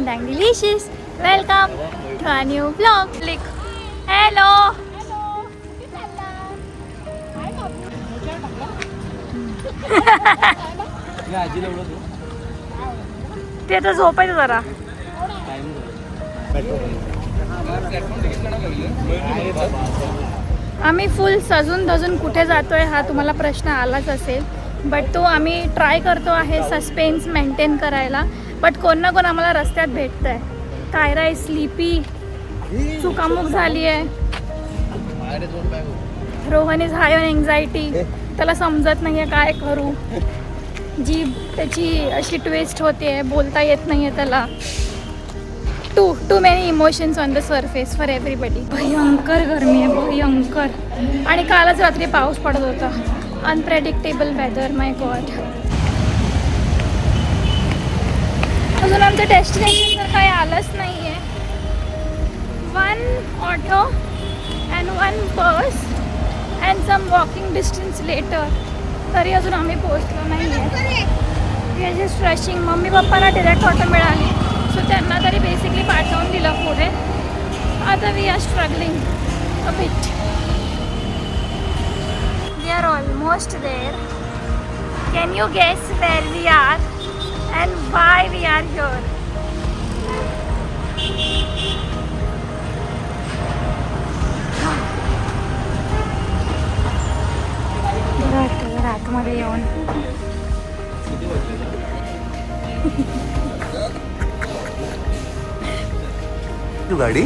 from Dang Delicious. Welcome to our new vlog. Click. Hello. ते आता झोपायचं जरा आम्ही फुल सजून धजून कुठे जातोय हा तुम्हाला प्रश्न आलाच असेल बट तो आम्ही ट्राय करतो आहे सस्पेन्स मेंटेन करायला बट कोण ना कोण आम्हाला रस्त्यात भेटत आहे कायरा आहे स्लीपी चुकामुक झाली आहे Rohan is high on anxiety त्याला समजत नाही आहे काय करू. जी त्याची अशी ट्विस्ट होते बोलता येत नाही आहे त्याला. Too too many emotions on the surface for everybody भयंकर गरमी आहे भयंकर. आणि कालच रात्री पाऊस पडत होता. अनप्रेडिक्टेबल वेदर माय गॉड अजून आमचं डेस्टिनेशन तर काही आलंच नाही आहे one auto and one bus and some walking distance later तरी अजून आम्ही पोहोचलो नाही आहे जस्ट रशिंग मम्मी पप्पांना डिरेक्ट ऑटो मिळाली. सो त्यांना तरी बेसिकली पाठवून दिलं पुढे. आता we are struggling a bit we are almost there can you guess where we are and why we are here आतमध्ये येऊन. तू गाडी?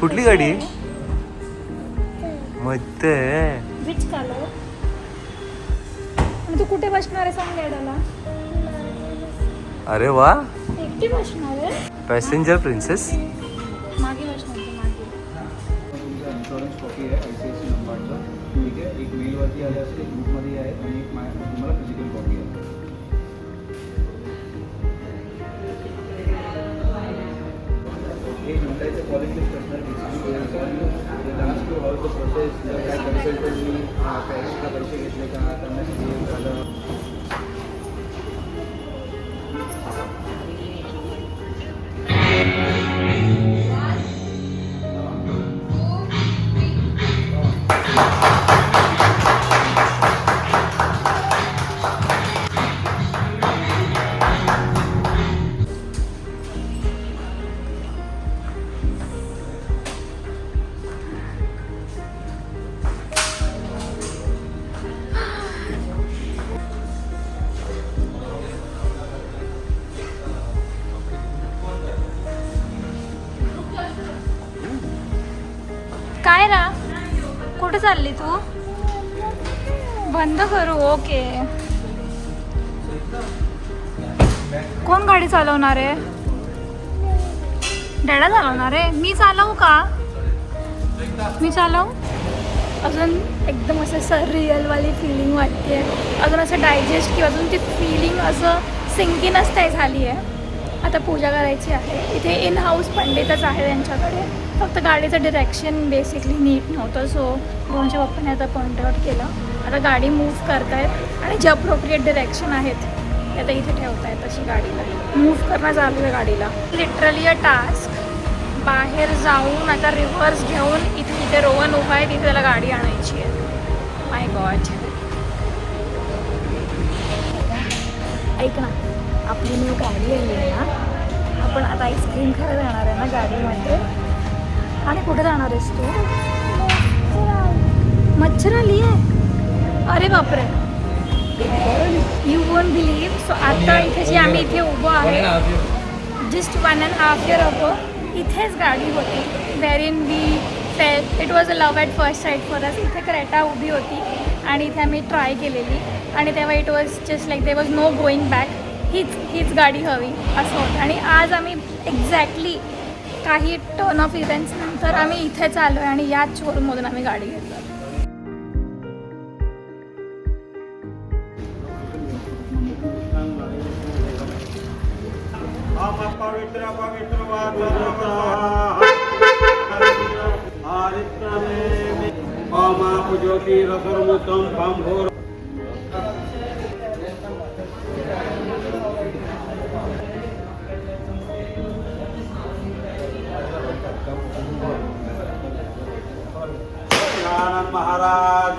कुठली गाडी? आहे. मस्त तू कुठे बसणार आहे सांग डॅडाला अरे वा एकटी बसणार आहे. पॅसेंजर प्रिन्सेस मागे बसणार तू मागे. काय रा कुठे चालली तू? बंद करू ओके. कोण गाडी चालवणार आहे? डॅडा चालवणार आहे? मी चालवू का? मी चालवू? अजून एकदम असं सर रिअलवाली फिलिंग वाटते अजून असं डायजेस्ट किंवा अजून ती फिलिंग असं सिंकिनच नाही झाली आहे. आता पूजा करायची आहे. इथे इन हाऊस पंडितच आहे त्यांच्याकडे फक्त गाडीचं डिरेक्शन बेसिकली नीट नव्हतं सो दोनशे पप्पाने आता पॉईंट आउट केलं. आता गाडी मूव्ह करतायत आणि जे अप्रोप्रिएट डिरेक्शन आहेत ते आता इथे ठेवतायत तशी गाडीला मूव्ह करणं चालू आहे गाडीला. लिटरली अ टास्क बाहेर जाऊन आता रिव्हर्स घेऊन इथे इथे रोवन उभा आहे तिथे त्याला गाडी आणायची आहे. माय गॉड ऐक ना आपली न्यू गाडी आली आहे ना आपण आता आईस्क्रीम खायला जाणार आहे ना गाडीमध्ये. आणि कुठे जाणार आहेस तू? मच्छर आली आहे अरे बापरे यू वोंट बिलीव्ह सो आता इथे जी आम्ही इथे उभं आहे just one and half year ago इथेच गाडी होती. Where in we fell it was a love at first sight for us इथे क्रेटा उभी होती आणि इथे आम्ही ट्राय केलेली. आणि तेव्हा it was just like there was no going back हीच हीच गाडी हवी असं होतं. आणि आज आम्ही एक्झॅक्टली काही टर्न ऑफ इव्हेंट्स नंतर आम्ही इथेच आलो आहे आणि याच शोरूममधून आम्ही गाडी घेतली ज्योतिरसर्मुतं पाम्भोर महाराज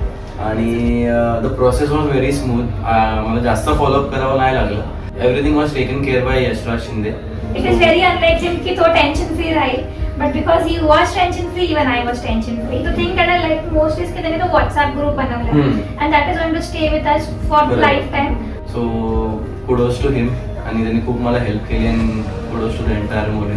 आणि the process was very smooth मला जास्त फॉलोअप करावं नाही लागलं. Everything was taken care by Yashraj Shinde it is very unlike him की तो टेन्शन फ्री राहील. But because he was tension free even I was tension free तो that I like most is की त्यांनी तो व्हॉट्सअप ग्रुप बनवला. And that is going to stay with us for. Life so kudos to him आणि त्यांनी खूप मला help केली. आणि कुडोज टू द एंटायर मोरी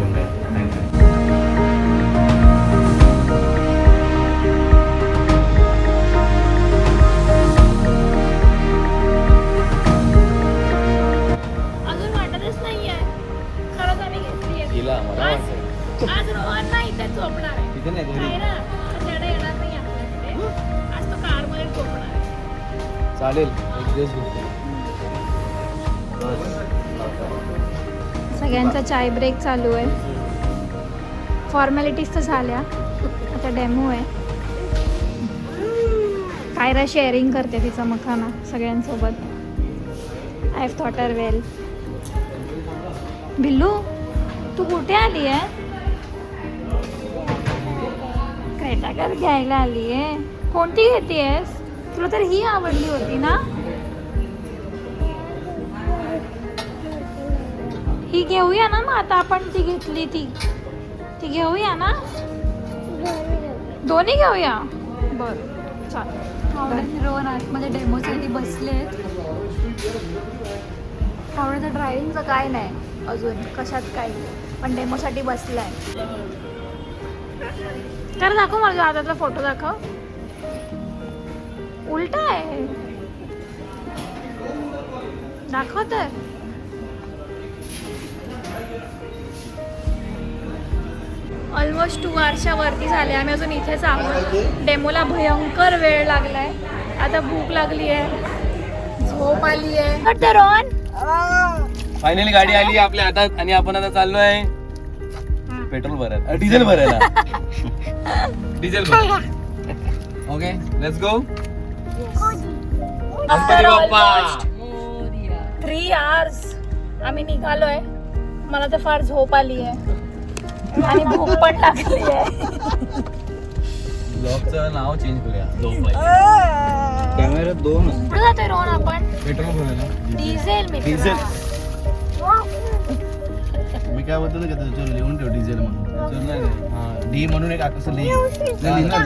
आज आज रोहन नाही इथे झोपणार आहे. नाही ना? त्याच्याकडे येणार नाही आपल्याकडे आज तो कारमध्ये झोपणार आहे. चालेल एक दिवस सगळ्यांचा चाय ब्रेक चालू आहे. फॉर्मॅलिटीज तर झाल्या. आता डेमो आहे. कायरा शेअरिंग करते तिचा मखाना सगळ्यांसोबत. I have thought well Billu तू कुठे आली आहे? क्रेटागर घ्यायला आली आहे. कोणती घेतेयस? तुला तर ही आवडली होती ना? ही घेऊया ना मग आता आपण ती घेतली ती. ती घेऊया ना? दोन्ही घेऊया? बर चालेल. रोहन आतमध्ये डेमोसाठी बसले आवडतं ड्रायव्हिंगचं काय नाही अजून. कशात काय पण डेमोसाठी बसलाय. तर दाखव मला हातातला फोटो दाखव. उलटा आहे. दाखव तर ऑलमोस्ट टू आवर्सच्या वरती झाले. आम्ही अजून इथेच आहोत. डेमोला भयंकर वेळ लागलाय. आता भूक लागली आहे. झोप आली आहे. फायनली गाडी आली आपल्या हातात आणि आपण आता चाललोय. पेट्रोल भरायला. डिझेल भरायला. Diesel okay let's go three hours आम्ही निघालोय. मला तर फार झोप आली आहे. आणि भूक पण लागली आहे. ब्लॉगचं नाव चेंज करूया. झोप कॅमेरा दोन. कुठे जातोय रोहन आपण? पेट्रोल डिझेल मी डिझेल. मी काय बोलतो ना का त्याच्यावर लिहून ठेव डिझेल म्हणून. डी म्हणून एक असं लिहिणार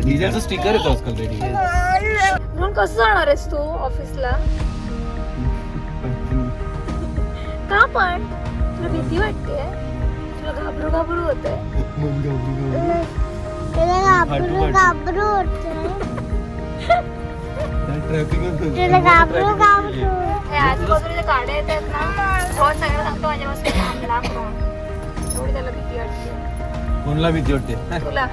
डिझेलचं स्टिकर येतो आजकाल रेडी म्हणून कसं जाणार आहेस तू ऑफिसला? का पण? तुला भीती वाटते तुला घाबरू घाबरू होत आजूबाजूला गाड्या येतात ना रोज सगळ्यांना सांगतो माझ्यापासून लांब लांब राहा. एवढी त्याला भीती वाटते कोणला भीती वाटते? तुला.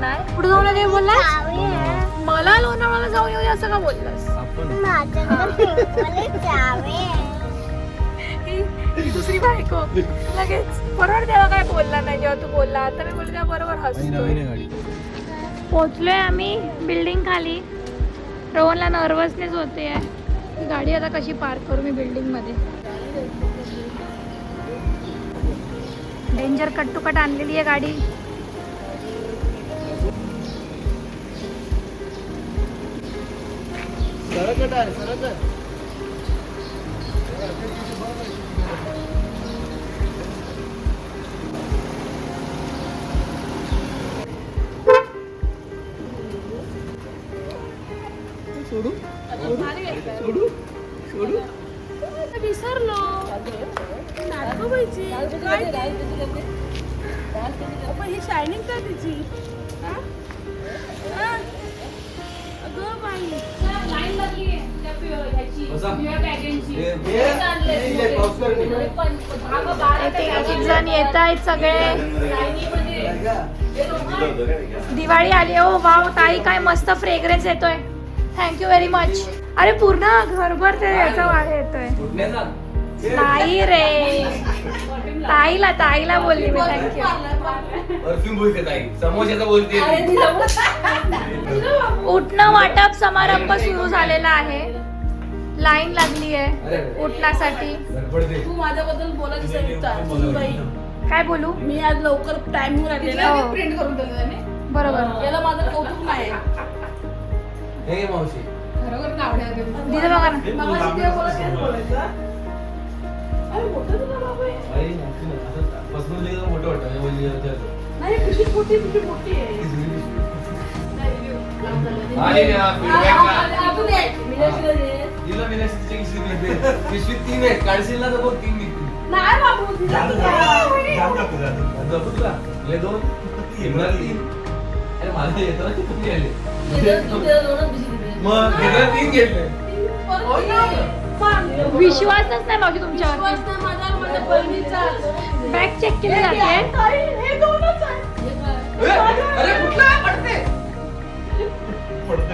नाही? पुढे जाऊन काय बोललास मला? लोणावळ्याला जाऊन येऊ दे असं का बोललास? आपण. ही दुसरी बायको. लगेच. बरोबर तेव्हा काय बोलला नाही जेव्हा तू बोलला. आता मी बोलले तेव्हा बरोबर नवीन हसतोय. नवीन आहे गाडी. पोचलोय आम्ही बिल्डिंग खाली. रोहनला नर्वसनेस होते ही गाडी आता कशी पार्क करू मी बिल्डिंगमध्ये? Danger cut to cut. आणलेली आहे. गाडी विसरलो. पण ही शायनिंग काय तिची? अगं बाई. लाईन लागली बसा. एक एक जण येत आहेत सगळे. दिवाळी आली हो वाव ताई काय मस्त फ्रेग्रन्स येतोय. थँक्यू व्हेरी मच अरे पूर्ण घरभर ते याचा वाढ येतोय. ताई रे. ताईला ताईला बोलली मी. थँक्यू परफ्यूम बोलते ताई. समोशाचा बोलते. उठणं वाटप समारंभ सुरू झालेला आहे. लाईन लागली आहे उठण्यासाठी. तू माझ्याबद्दल बोलत काय बोलू? मी आज लवकर टाइम आलेला हो. प्रिंट करून बरोबर. याला माझं कौतुक नाही हे घे मावशी खरोखर नावड्या दिलं बघा ना मगाशी ते बोलत तेच बोलायचं अरे मोठं तुला बाबा आहे. आई, नक्की नाही. असं तर मोठं वाटतं बोलली जाते आता. नाही पिशवी मोठी पिशवी मोठी आहे नाही, review. लांब झालं. आणि या feedback का? अजून एक. मीनाक्षीला दे. दिलं मी नाही तिच्या खिशीत येते. पिशवीत तीन आहेत काढशील ना तर बघ तीन निघतील नाही बाबू तिला तुला. जपू तुला ले दोन घेणार तीन अरे माझं येतं ना तुम्ही आले. मग तीन घेतले. सांग. विश्वासच नाही मावशी तुमच्यावर. बॅग चेक केली जाते. ताई, हे दोनच आहे. हे काय? ए, अरे कुठला? पडते.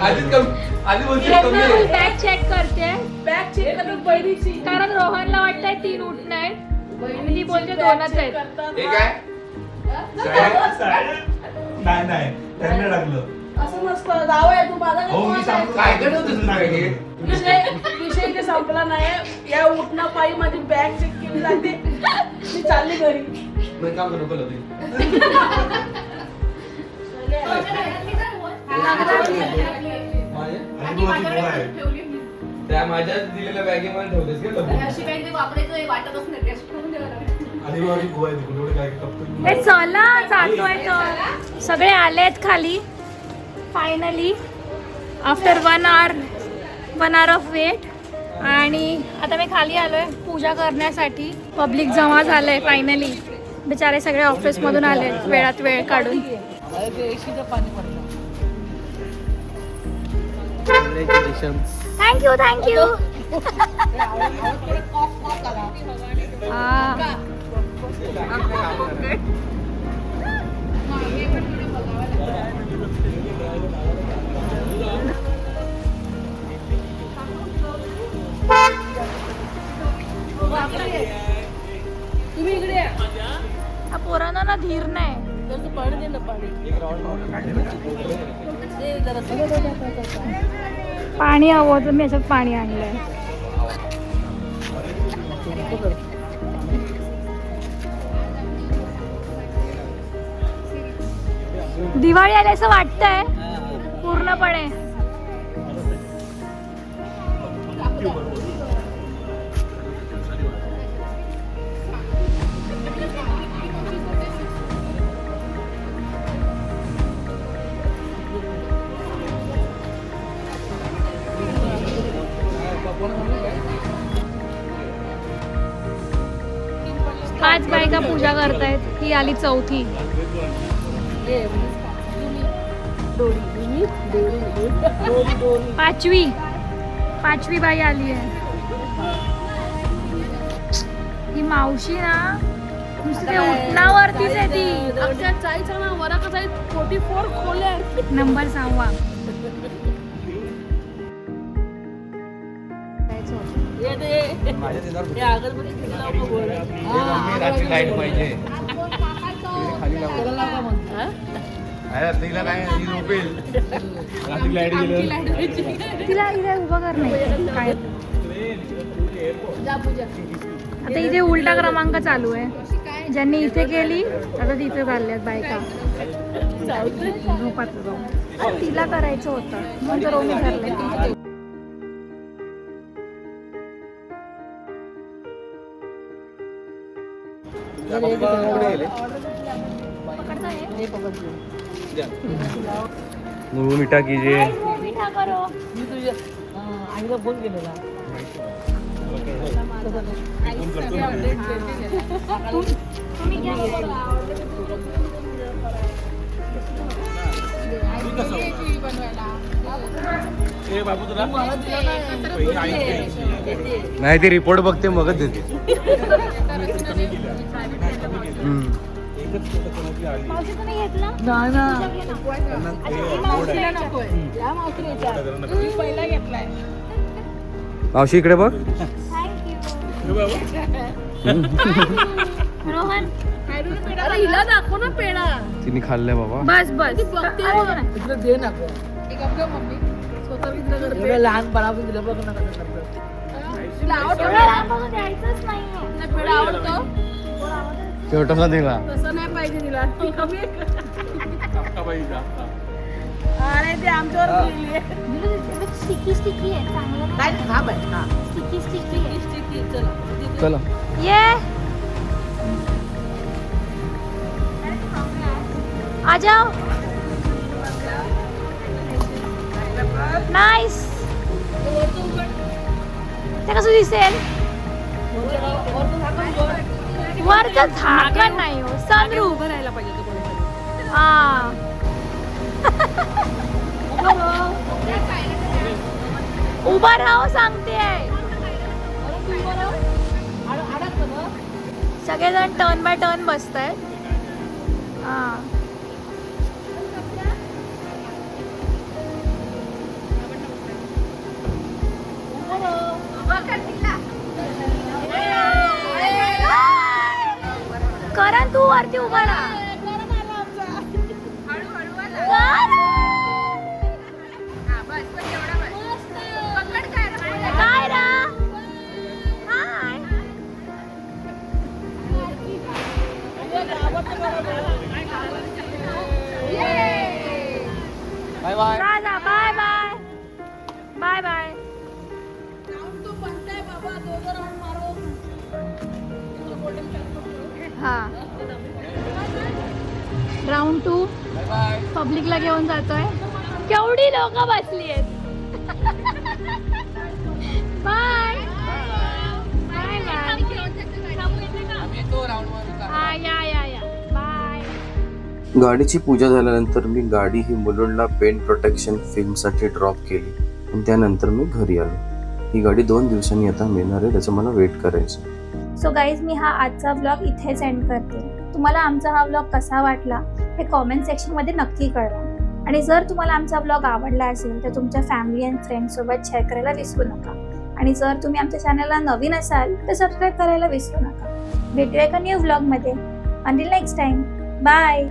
आधीच कम आधी बोलते कमी आहे. बॅग चेक करते. बॅग चेक करून बहिणीची कारण रोहनला वाटतंय तीन उठणं आहेत मी बोलते दोनच आहेत. हे काय? नाही नाही. त्यांनी टाकलं असं नसतं जाऊ आहे तू माझा हो मी काय सांगतो. काय करत होतं तुला हे? विषय विषय इथे संपला नाही. या उठणं पायी माझी बॅग चेक केली जाते. मी चालली घरी. काम आहे. त्या माझ्या दिलेल्या बॅगेमध्ये ठेवतेस का? अशी काही ते वापरायचं वाटतच नाही. ए चला जातोय तर सगळे आलेत खाली. Finally after one hour one hour of wait आणि आता मी खाली आलोय पूजा करण्यासाठी. पब्लिक जमा झालंय फायनली बिचारे सगळे ऑफिसमधून आले वेळात वेळ काढून. थँक्यू थँक्यू तुम्ही इकडे या. हा पोरांना ना धीर नाही. तर तू पाणी दे ना पाणी. पाणी हवं तर मी याच्यात पाणी आणलंय. दिवाळी आली असं वाटतंय. पूर्णपणे. पाच बायका पूजा करतायत. ही आली चौथी. पाचवी. पाचवी बाई आली आहे. ही मावशी ना नुसते उठणावरतीच आहे ती. अक्षय चाळीचा ना. वरा कसा फोर्टी फोर खोल्या. नंबर सांगवा पाहिजे. तिला काय ही झोपेल? इथे उभं कर नाही. काय? जा पूजा आता इथे उलटा क्रमांक चालू आहे. ज्यांनी इथे केली आता तिथे चालल्यात बायका. झोपात जाऊन तिला करायचं होतं. मग तर ओमी ठरलंय मिठा कीजिए. मिठा करो. मी तुझ्या आईला फोन केलेला. नाही ते रिपोर्ट बघते मगच देते. एकच आली मावशी तुम्ही घेतला नाही ना? मावशीला नकोय. पहिला घेतलाय. मावशी इकडे बघ. रोहन अरे हिला दाखव ना पेढा. तिने खाल्लंय बाबा. बस बस. इकडे दे ना मम्मी. स्वतः लहानपणापासून दिलं बघ ना आवडतो. छोटासा दिला. तसं नाही पाहिजे तिला. ती कमी आहे. अक्काबाईचा. अरे ते आमच्यावर लिहिली आहे स्टिकी स्टिकी आहे. चांगलं काय नाही थांब आहे हा स्टिकी स्टिकी आहे. ठीक आहे, चला. चला. ये. आ जाओ. नाईस ते कसं दिसेल? वरचं झाकण नाही हो सनरूफ उभं राहायला पाहिजे तो कोणीतरी. हा. उभा राहो सांगते सगळेजण टर्न बाय टर्न बसत आहेत हा करण तू वरती उभा राहा. Bye bye. हा. राऊंड टू पब्लिकला घेऊन जातोय. केवढी लोक बसली आहेत. बाय बाय बाय हा या या या. बाय गाडीची पूजा झाल्यानंतर मी गाडी ही मुलुंडला पेंट प्रोटेक्शन फिल्मसाठी ड्रॉप केली. आणि त्यानंतर मी घरी आलो. ही गाडी दोन दिवसांनी आता मिळणार आहे त्याचं मला वेट करायचं सो गाईज मी हा आजचा ब्लॉग इथेच एंड करते. तुम्हाला आमचा हा ब्लॉग कसा वाटला हे कॉमेंट सेक्शनमध्ये नक्की कळवा. आणि जर तुम्हाला आमचा ब्लॉग आवडला असेल तर तुमच्या फॅमिली अँड फ्रेंड्ससोबत शेअर करायला विसरू नका. आणि जर तुम्ही आमच्या चॅनलला नवीन असाल तर सबस्क्राईब करायला विसरू नका. भेटूया एका न्यू ब्लॉगमध्ये अनिल नेक्स्ट टाईम बाय